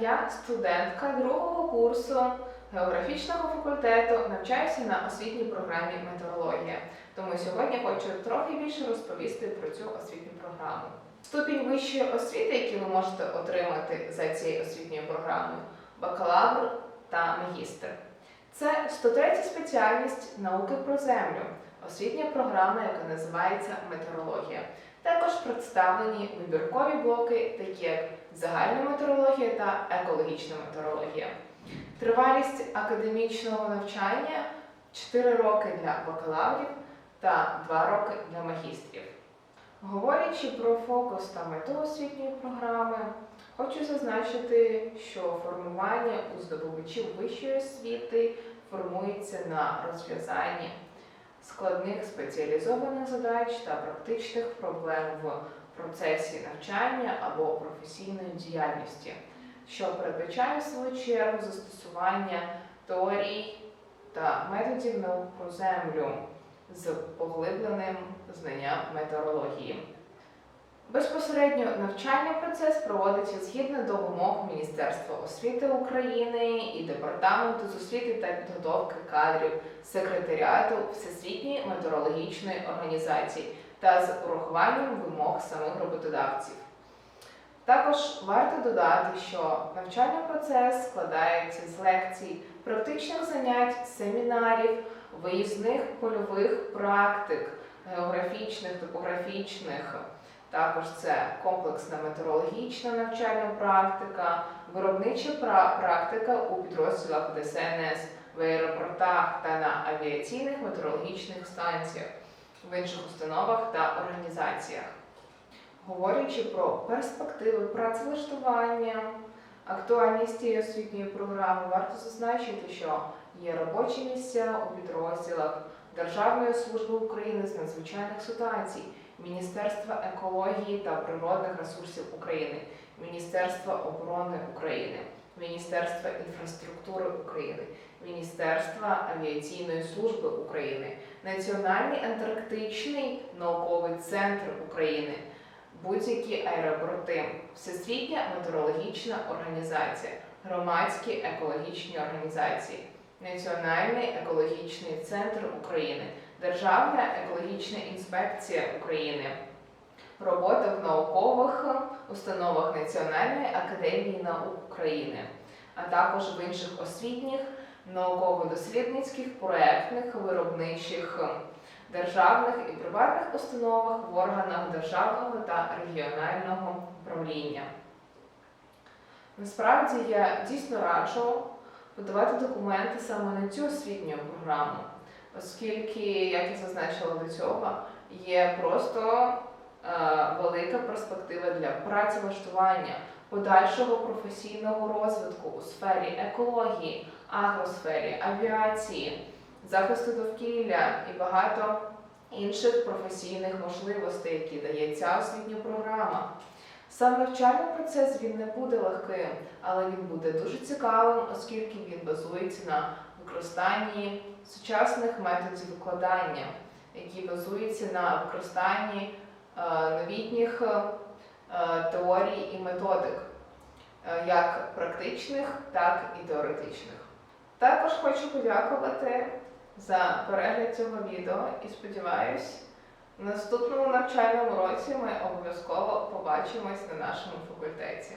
Я студентка другого курсу географічного факультету, навчаюся на освітній програмі метеорологія. Тому сьогодні хочу трохи більше розповісти про цю освітню програму. Ступінь вищої освіти, які ви можете отримати за цією освітньою програмою, бакалавр та магістр. Це 103 спеціальність науки про землю, освітня програма, яка називається метеорологія. Також представлені вибіркові блоки, такі як загальна метеорологія та екологічна метеорологія. Тривалість академічного навчання 4 роки для бакалаврів та 2 роки для магістрів. Говорячи про фокус та мету освітньої програми, хочу зазначити, що формування у здобувачів вищої освіти формується на розв'язанні складних спеціалізованих задач та практичних проблем в процесі навчання або професійної діяльності, що передбачає в свою чергу застосування теорій та методів наук про землю з поглибленим знанням метеорології. Безпосередньо навчальний процес проводиться згідно до вимог Міністерства освіти України і Департаменту з освіти та підготовки кадрів секретаріату Всесвітньої метеорологічної організації та з урахуванням вимог самих роботодавців. Також варто додати, що навчальний процес складається з лекцій, практичних занять, семінарів, виїзних польових практик, географічних, топографічних. Також це комплексна метеорологічна навчальна практика, виробнича практика у підрозділах ДСНС, в аеропортах та на авіаційних метеорологічних станціях, в інших установах та організаціях. Говорячи про перспективи працевлаштування, актуальність цієї освітньої програми, варто зазначити, що є робочі місця у підрозділах Державної служби України з надзвичайних ситуацій, Міністерства екології та природних ресурсів України, Міністерства оборони України, Міністерства інфраструктури України, Міністерства авіаційної служби України, Національний антарктичний науковий центр України, будь-які аеропорти, Всесвітня метеорологічна організація, громадські екологічні організації, Національний екологічний центр України, Державна екологічна інспекція України, робота в наукових установах Національної академії наук України, а також в інших освітніх, науково-дослідницьких, проектних, виробничих, державних і приватних установах в органах державного та регіонального управління. Насправді я дійсно раджу подавати документи саме на цю освітню програму, оскільки, як я зазначила до цього, є просто е, велика перспектива для працевлаштування, подальшого професійного розвитку у сфері екології, агросфері, авіації, захисту довкілля і багато інших професійних можливостей, які дає ця освітня програма. Сам навчальний процес він не буде легким, але він буде дуже цікавим, оскільки він базується на використанні сучасних методів викладання, які базуються на використанні е, новітніх е, теорій і методик, е, як практичних, так і теоретичних. Також хочу подякувати за перегляд цього відео і сподіваюсь, наступному навчальному році ми обов'язково побачимось на нашому факультеті.